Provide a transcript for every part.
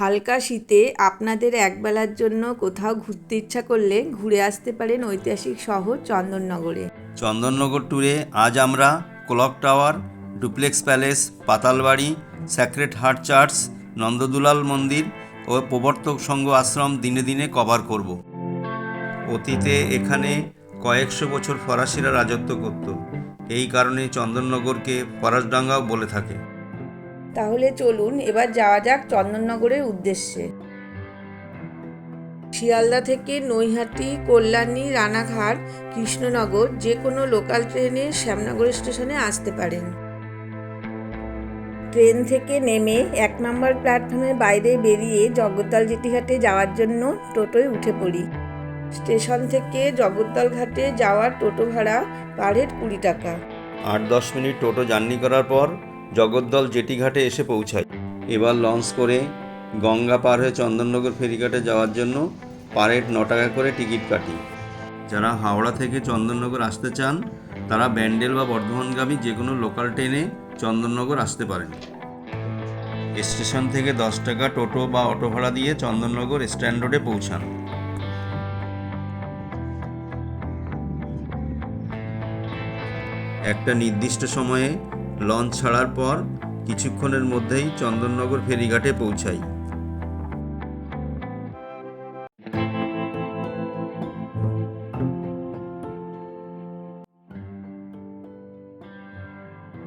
হালকা শীতে আপনাদের একবেলার জন্য কোথাও ঘুরতে ইচ্ছা করলে ঘুরে আসতে পারেন ঐতিহাসিক শহর চন্দননগরে। চন্দননগর ট্যুরে আজ আমরা clock tower duplex palace Patalbari sacred heart church Nandadulal মন্দির ও প্রবর্তক সংঘ আশ্রম দিনে দিনে কভার করব। অতীতে এখানে কয়েকশো বছর ফরাসিরা রাজত্ব করত। এই কারণে চন্দননগরকে ফরাসডাঙ্গাও বলে থাকে। তাহলে চলুন, এবার যাওয়া যাক চন্দননগরের উদ্দেশ্যে। শিয়ালদা থেকে নৈহাটি, কল্যাণী, রানাঘাট, কৃষ্ণনগর যে কোনো লোকাল ট্রেনে শ্যামনগর স্টেশনে আসতে পারেন। ট্রেন থেকে নেমে এক নম্বর প্ল্যাটফর্মের বাইরে বেরিয়ে জগদ্দল জেটিঘাটে যাওয়ার জন্য টোটোয় উঠে পড়ি। স্টেশন থেকে জগদ্দল ঘাটে যাওয়ার টোটো ভাড়া পার হেড কুড়ি টাকা। আট দশ মিনিট টোটো জার্নি করার পর জগদ্দল জেটিঘাটে এসে পৌঁছায়। এবার লঞ্চ করে গঙ্গা পার হয়ে চন্দননগর ফেরিঘাটে যাওয়ার জন্য পার হেড ন টাকা করে টিকিট কাটি। যারা হাওড়া থেকে চন্দননগর আসতে চান, তারা ব্যান্ডেল বা বর্ধমানগামী যে কোনো লোকাল ট্রেনে চন্দননগর আসতে পারেন। স্টেশন থেকে দশ টাকা টোটো বা অটো ভাড়া দিয়ে চন্দননগর স্ট্যান্ড রোডে পৌঁছান। একটা নির্দিষ্ট সময়ে লঞ্চ ছাড়ার পর কিছুক্ষণের মধ্যেই চন্দননগর ফেরিঘাটে পৌঁছাই।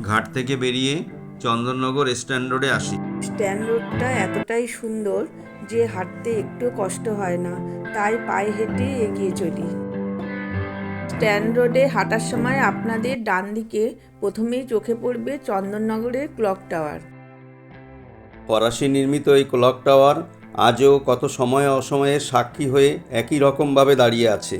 ঘাট থেকে বেরিয়ে চন্দননগর স্ট্যান্ড রোডে আসি। স্ট্যান্ড রোডটা এতটাই সুন্দর যে হাঁটতে একটু কষ্ট হয় না, তাই পায়ে হেঁটে এগিয়ে চলি। স্ট্যান্ড রোডে হাঁটার সময় আপনাদের ডান দিকে প্রথমেই চোখে পড়বে চন্দননগরের ক্লক টাওয়ার। ফরাসি নির্মিত এই ক্লক টাওয়ার আজও কত সময় অসময়ে সাক্ষী হয়ে একই রকমভাবে দাঁড়িয়ে আছে।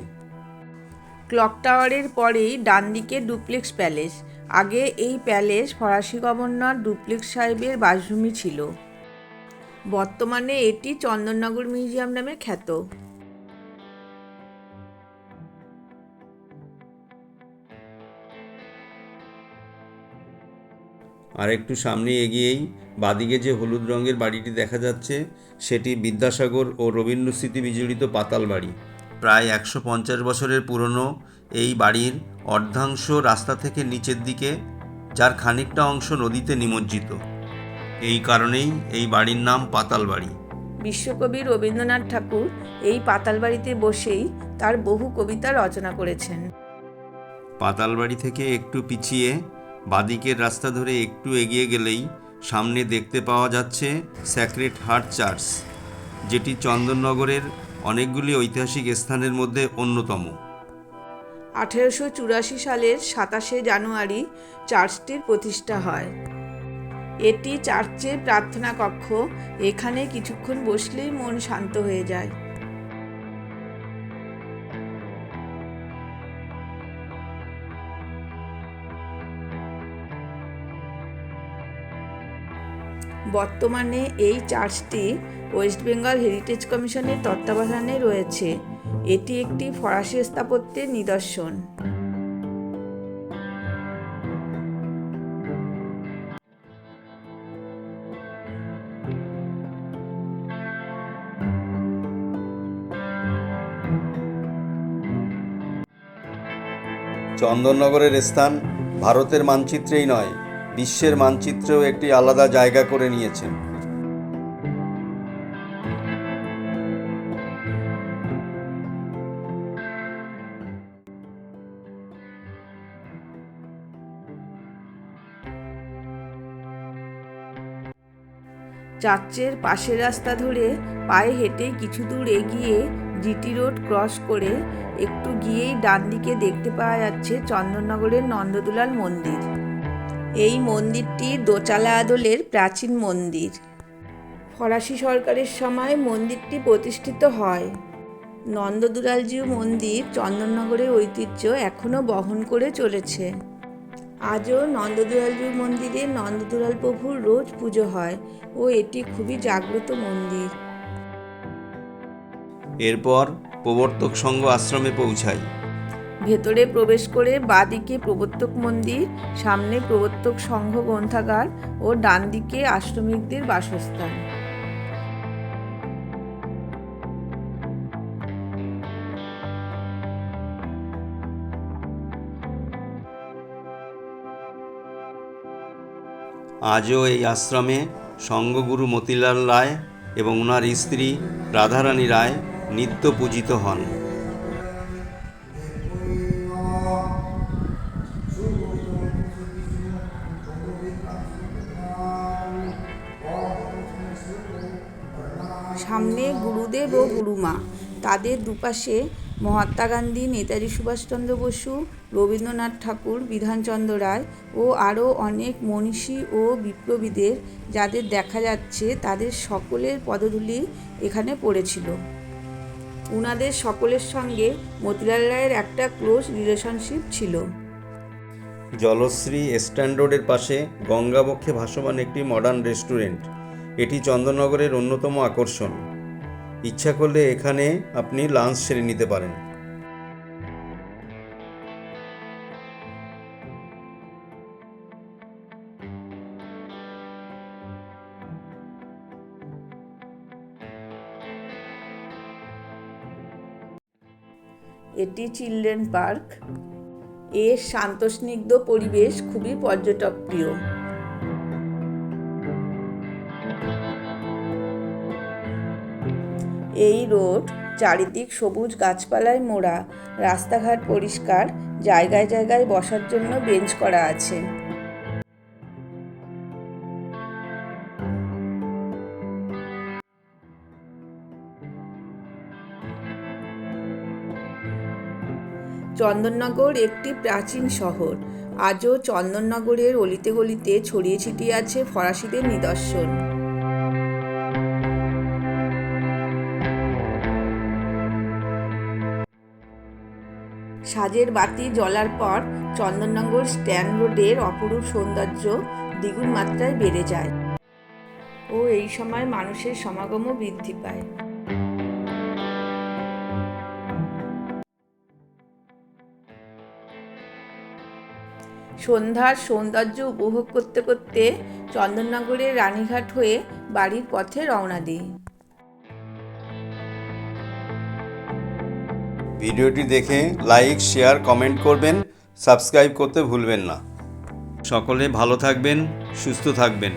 ক্লক টাওয়ারের পরেই ডান দিকে ডুপ্লেক্স প্যালেস। আগে এই প্যালেস ফরাসি গভর্নর ডুপ্লেক্স সাহেবের বাসভূমি ছিল। বর্তমানে এটি চন্দননগর মিউজিয়াম নামে খ্যাত। আর একটু সামনে এগিয়েই বাদিকে যে হলুদ রঙের বাড়িটি দেখা যাচ্ছে সেটি বিদ্যাসাগর ও রবীন্দ্র স্মৃতি বিজড়িত পাতাল বাড়ি। প্রায় একশো পঞ্চাশ বছরের পুরনো এই বাড়ির অর্ধাংশ রাস্তা থেকে নিচের দিকে যার খানিকটা অংশ নদীতে নিমজ্জিত। এই কারণেই এই বাড়ির নাম পাতাল বাড়ি। বিশ্বকবি রবীন্দ্রনাথ ঠাকুর এই পাতাল বাড়িতে বসেই তার বহু কবিতা রচনা করেছেন। পাতালবাড়ি থেকে একটু পিছিয়ে বাদিকের রাস্তা ধরে একটু এগিয়ে গেলেই সামনে দেখতে পাওয়া যাচ্ছে স্যাক্রেট হার্ট চার্চ যেটি চন্দননগরের অনেকগুলি ঐতিহাসিক স্থানের মধ্যে অন্যতম। আঠেরোশো চুরাশি সালের সাতাশে জানুয়ারি চার্চটির প্রতিষ্ঠা হয়। এটি চার্চের প্রার্থনা কক্ষ, এখানে কিছুক্ষণ বসলেই মন শান্ত হয়ে যায়। বর্তমানে এই চার্চটি ওয়েস্ট বেঙ্গল হেরিটেজ কমিশনের তত্ত্বাবধানে রয়েছে। এটি একটি ফরাসি স্থাপত্যের নিদর্শন। চন্দননগরের স্থান ভারতের মানচিত্রেই নয় বিশ্বের মানচিত্রেও একটি আলাদা জায়গা করে নিয়েছে চার্চের পাশের রাস্তা ধরে পায়ে হেঁটে কিছু দূর এগিয়ে জিটি রোড ক্রস করে একটু গিয়েই ডান দিকে দেখতে পাওয়া যাচ্ছে চন্দননগরের নন্দদুলাল মন্দির। এই মন্দিরটি দোচালা আদলের প্রাচীন মন্দির। ফরাসি সরকারের সময় মন্দিরটি প্রতিষ্ঠিত হয়। নন্দদুলালজিউ মন্দির চন্দননগরের ঐতিহ্য এখনও বহন করে চলেছে। আজও নন্দদুলালজিউ মন্দিরে নন্দদুলাল প্রভুর রোজ পুজো হয় ও এটি খুবই জাগ্রত মন্দির। এরপর প্রবর্তক সংঘ আশ্রমে পৌঁছাই ভেতরে প্রবেশ করে বাঁদিকে প্রবর্তক মন্দির, সামনে প্রবর্তক সংঘ গ্রন্থাগার ও ডান দিকে আশ্রমিকদের বাসস্থান। আজও এই আশ্রমে সঙ্গগুরু মতিলাল রায় এবং ওনার স্ত্রী রাধারানী রায় নিত্য পূজিত হন। গুরুদেব ও গুরুমা তাদের দুপাশে মহাত্মা গান্ধী, নেতাজি সুভাষচন্দ্র বসু, রবীন্দ্রনাথ ঠাকুর, বিধানচন্দ্র রায় ও আরও অনেক মনীষী ও বিপ্লবীদের যাদের দেখা যাচ্ছে তাদের সকলের পদধূলি এখানে পড়েছিল। উনাদের সকলের সঙ্গে মতিলাল রায়ের একটা ক্লোজ রিলেশনশিপ ছিল। জলশ্রী স্ট্যান্ড রোডের পাশে গঙ্গাবক্ষে ভাসমান একটি মডার্ন রেস্টুরেন্ট এটি চন্দননগরের অন্যতম আকর্ষণ। ইচ্ছা করলে এখানে আপনি লাঞ্চ সেরে নিতে পারেন। এটি চিলড্রেন পার্ক। এর শান্তস্নিগ্ধ পরিবেশ খুবই পর্যটক প্রিয় এই রোড চারিদিক সবুজ গাছপালায় মোড়া, রাস্তাঘাট পরিষ্কার, জায়গায় জায়গায় বসার জন্য বেঞ্চ করা আছে। চন্দননগর একটি প্রাচীন শহর। আজও চন্দননগরের অলিতে গলিতে ছড়িয়ে ছিটিয়ে আছে ফরাসিদের নিদর্শন। সাজের বাতি জ্বলার পর চন্দননগর স্ট্যান্ড রোডের অপরূপ সৌন্দর্য দ্বিগুণ মাত্রায় বেড়ে যায়। ও এই সময় মানুষের সমাগমও বৃদ্ধি পায়। সন্ধ্যার সৌন্দর্য উপভোগ করতে করতে চন্দননগরের রানীঘাট হয়ে বাড়ির পথে রওনা দিই। ভিডিওটি দেখে লাইক, শেয়ার, কমেন্ট করবেন। সাবস্ক্রাইব করতে ভুলবেন না। সকলে ভালো থাকবেন, সুস্থ থাকবেন।